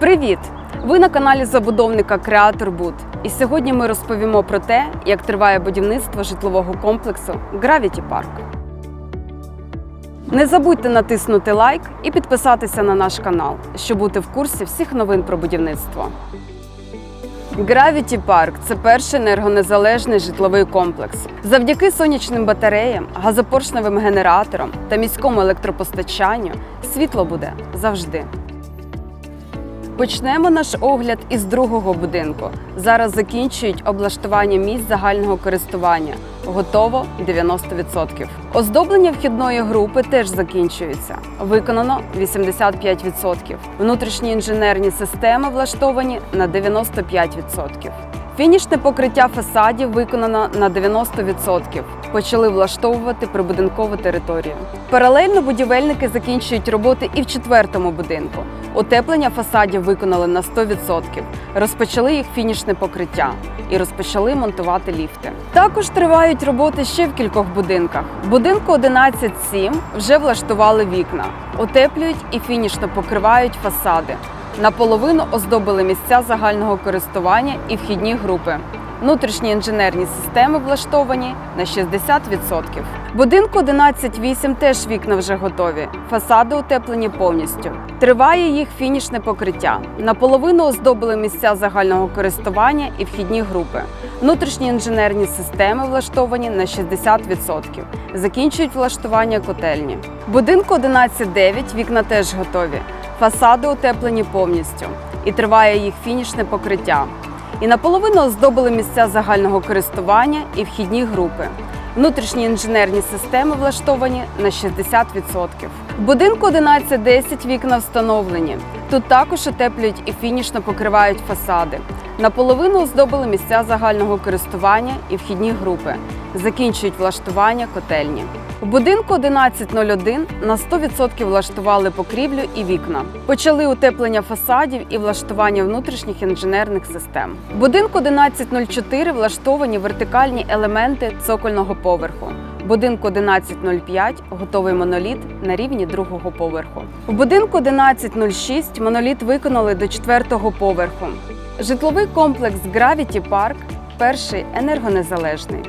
Привіт! Ви на каналі забудовника Креатор Буд. І сьогодні ми розповімо про те, як триває будівництво житлового комплексу Gravity Park. Не забудьте натиснути лайк і підписатися на наш канал, щоб бути в курсі всіх новин про будівництво. Gravity Park – це перший енергонезалежний житловий комплекс. Завдяки сонячним батареям, газопоршневим генераторам та міському електропостачанню світло буде завжди. Почнемо наш огляд із другого будинку. Зараз закінчують облаштування місць загального користування. Готово 90%. Оздоблення вхідної групи теж закінчується. Виконано 85%. Внутрішні інженерні системи влаштовані на 95%. Фінішне покриття фасадів виконано на 90%. Почали влаштовувати прибудинкову територію. Паралельно будівельники закінчують роботи і в четвертому будинку. Утеплення фасадів виконали на 100%. Розпочали їх фінішне покриття і розпочали монтувати ліфти. Також тривають роботи ще в кількох будинках. В будинку 11.7 вже влаштували вікна, утеплюють і фінішно покривають фасади. Наполовину оздобили місця загального користування і вхідні групи. Внутрішні інженерні системи влаштовані на 60%. Будинку 11.8 теж вікна вже готові. Фасади утеплені повністю. Триває їх фінішне покриття. Наполовину оздобили місця загального користування і вхідні групи. Внутрішні інженерні системи влаштовані на 60%. Закінчують влаштування котельні. Будинку 11.9 вікна теж готові. Фасади утеплені повністю і триває їх фінішне покриття. І наполовину оздобили місця загального користування і вхідні групи. Внутрішні інженерні системи влаштовані на 60%. В будинку 1110 вікна встановлені. Тут також утеплюють і фінішно покривають фасади. Наполовину оздобили місця загального користування і вхідні групи. Закінчують влаштування котельні. В будинку 1101 на 100% влаштували покрівлю і вікна. Почали утеплення фасадів і влаштування внутрішніх інженерних систем. В будинку 1104 влаштовані вертикальні елементи цокольного поверху. Будинку 1105 готовий моноліт на рівні другого поверху. В будинку 1106 моноліт виконали до четвертого поверху. Житловий комплекс Gravity Park перший енергонезалежний.